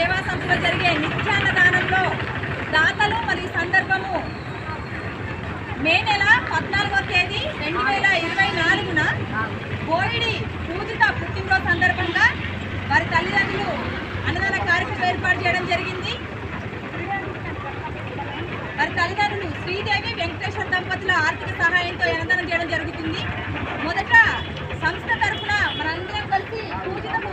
సేవా సంస్థలో జరిగే నిత్యాన్న దానంలో దాతలు మరియు సందర్భము మే నెల పద్నాలుగో తేదీ రెండు వేల ఇరవై నాలుగున బోయిడి పూజిత పుట్టినరోజు సందర్భంగా వారి తల్లిదండ్రులు అన్నదాన కార్యక్రమం ఏర్పాటు చేయడం జరిగింది. వారి తల్లిదండ్రులు శ్రీదేవి వెంకటేశ్వర దంపతుల ఆర్థిక సహాయంతో అన్నదానం చేయడం జరుగుతుంది. మొదట సంస్థ తరఫున మనందరం కలిసి పూజితము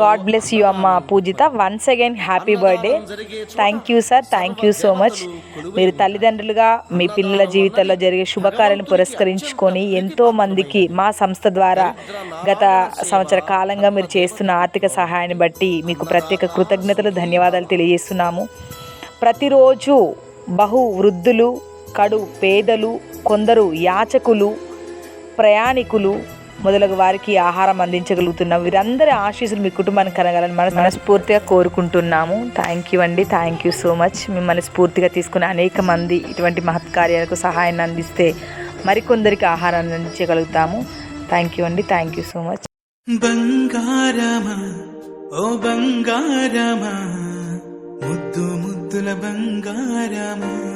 గాడ్ బ్లెస్ యూ అమ్మ Pujitha. Once again happy birthday thank you sir thank you so much మీరు తల్లిదండ్రులుగా మీ పిల్లల జీవితాల్లో జరిగే శుభకార్యాలను పురస్కరించుకొని ఎంతో మందికి మా సంస్థ ద్వారా గత సంవత్సర కాలంగా మీరు చేస్తున్న ఆర్థిక సహాయాన్ని బట్టి మీకు ప్రత్యేక కృతజ్ఞతలు ధన్యవాదాలు తెలియజేస్తున్నాము. ప్రతిరోజు బహు వృద్ధులు కడు పేదలు కొందరు యాచకులు ప్రయాణికులు మొదలగు వారికి ఆహారం అందించగలుగుతున్నాం. వీరందరి ఆశీస్సులు మీ కుటుంబానికి కలగాలని మన మనస్ఫూర్తిగా కోరుకుంటున్నాము. థ్యాంక్ యూ అండి. థ్యాంక్ యూ సో మచ్ మిమ్మల్ని స్ఫూర్తిగా తీసుకుని అనేక మంది ఇటువంటి మహత్కార్యాలకు సహాయాన్ని అందిస్తే మరికొందరికి ఆహారాన్ని అందించగలుగుతాము. థ్యాంక్ యూ అండి. థ్యాంక్ యూ సో మచ్ బంగారమా? ఓ బంగారమా? ముద్దు ముద్దుల బంగారమా?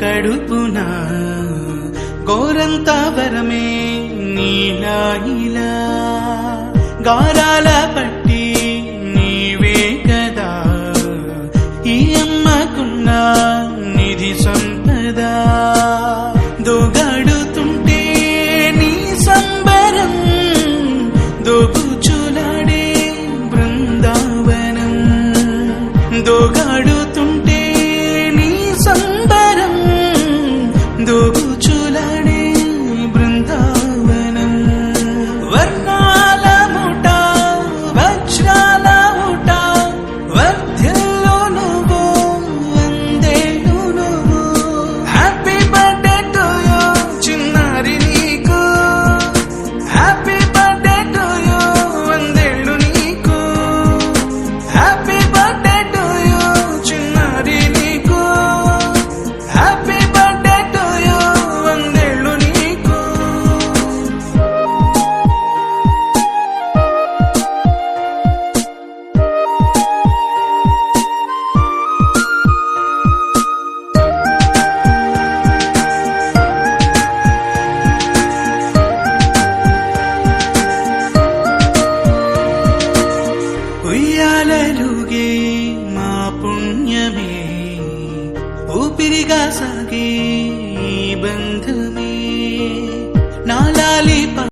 కడుపునా గోరంత వరమే నీలా ఇలా గారాల పట్టు digas aquí.